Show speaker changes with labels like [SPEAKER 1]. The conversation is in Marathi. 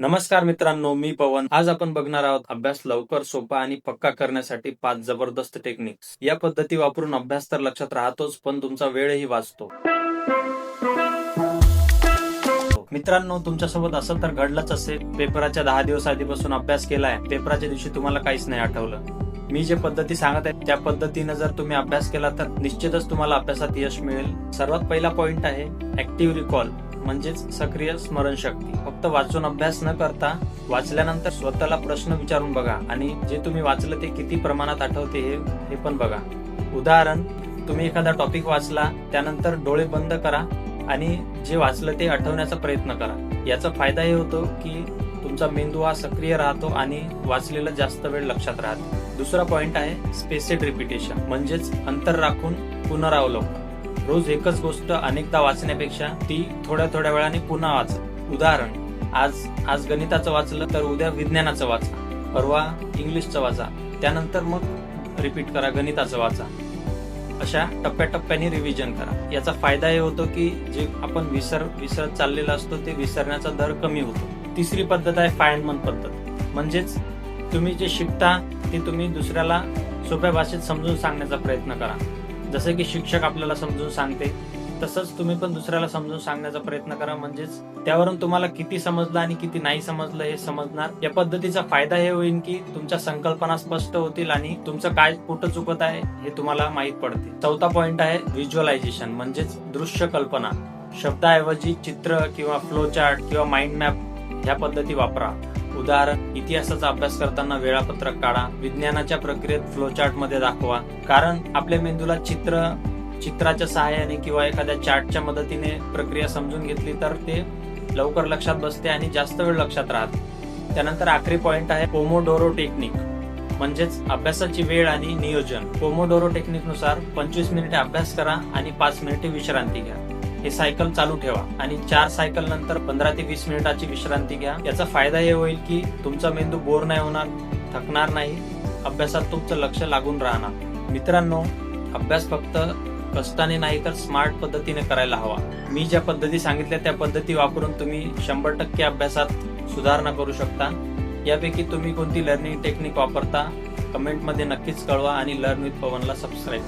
[SPEAKER 1] नमस्कार मित्रांनो मी पवन. आज आपण बघणार आहोत अभ्यास लवकर सोपा आणि पक्का करण्यासाठी पाच जबरदस्त टेक्निक्स या पद्धती वापरून अभ्यास तर लक्षात राहतोच पण तुमचा वेळही वाचतो. मित्रांनो तुमच्यासोबत असं तर घडलंच असेल पेपराच्या दहा दिवस आधीपासून अभ्यास केलाय. पेपराच्या दिवशी तुम्हाला काहीच नाही आठवलं. मी जे पद्धती सांगत आहे त्या पद्धतीने जर तुम्ही अभ्यास केला तर निश्चितच तुम्हाला अभ्यासात यश मिळेल. सर्वात पहिला पॉइंट आहे ऍक्टिव्ह रिकॉल म्हणजेच सक्रिय स्मरणशक्ती. फक्त वाचून अभ्यास न करता वाचल्यानंतर स्वतःला प्रश्न विचारून बघा आणि जे तुम्ही वाचलं ते किती प्रमाणात आठवते हे हे पण बघा. उदाहरण तुम्ही एखादा टॉपिक वाचला त्यानंतर डोळे बंद करा आणि जे वाचलं ते आठवण्याचा प्रयत्न करा. याचा फायदा हे होतो की तुमचा मेंदू हा सक्रिय राहतो आणि वाचलेलं जास्त वेळ लक्षात राहते. दुसरा पॉइंट आहे स्पेसेड रिपिटेशन म्हणजेच अंतर राखून पुनरावलोकन. रोज एकच गोष्ट अनेकदा वाचण्यापेक्षा ती थोड्या थोड्या वेळाने पुन्हा वाच. उदाहरण आज आज गणिताचं वाचलं तर उद्या विज्ञानाचं वाचा. परवा इंग्लिशचं वाचा. त्यानंतर मग रिपीट करा गणिताचं वाचा. अशा टप्प्याटप्प्याने रिव्हिजन करा. याचा फायदा हे होतो की जे आपण विसर विसरत चाललेला असतो ते विसरण्याचा दर कमी होतो. तिसरी पद्धत आहे फायनमन पद्धत. म्हणजेच तुम्ही जे शिकता ते तुम्ही दुसऱ्याला सोप्या भाषेत समजून सांगण्याचा प्रयत्न करा. जसं की शिक्षक आपल्याला समजून सांगते तसंच तुम्ही पण दुसऱ्याला समजून सांगण्याचा प्रयत्न करा. म्हणजेच त्यावरून तुम्हाला किती समजलं आणि किती नाही समजलं हे समजणार. या पद्धतीचा फायदा हे होईल की तुमच्या संकल्पना स्पष्ट होतील आणि तुमचं काय कुठं चुकत आहे हे तुम्हाला माहीत पडते चौथा पॉइंट आहे व्हिज्युअलायझेशन म्हणजेच दृश्य कल्पना. शब्दाऐवजी चित्र किंवा फ्लो चार्ट किंवा माइंड मॅप ह्या पद्धती वापरा. उदाहरण इतिहासाचा अभ्यास करताना वेळापत्रक काढा विज्ञानाच्या प्रक्रियेत फ्लोचार्टमध्ये दाखवा. कारण आपल्या मेंदूला चित्र चित्राच्या सहाय्याने किंवा एखाद्या चार्टच्या मदतीने प्रक्रिया समजून घेतली तर ते लवकर लक्षात बसते आणि जास्त वेळ लक्षात राहते. त्यानंतर आखरी पॉइंट आहे पोमोडोरो टेक्निक म्हणजेच अभ्यासाची वेळ आणि नियोजन. पोमोडोरो टेक्निकनुसार पंचवीस मिनिटे अभ्यास करा आणि पाच मिनिटे विश्रांती घ्या. हे सायकल चालू ठेवा आणि चार सायकल नंतर पंधरा ते वीस मिनिटाची विश्रांती घ्या. याचा फायदा हे होईल की तुमचा मेंदू बोर नाही होणार थकणार नाही अभ्यासात तुमचं लक्ष लागून राहणार. मित्रांनो अभ्यास फक्त कष्टाने नाही तर स्मार्ट पद्धतीने करायला हवा. मी ज्या पद्धती सांगितल्या त्या पद्धती वापरून तुम्ही शंभर टक्के अभ्यासात सुधारणा करू शकता. यापैकी तुम्ही कोणती लर्निंग टेक्निक वापरता कमेंटमध्ये नक्कीच कळवा आणि लर्न विथ पवनला सबस्क्राईब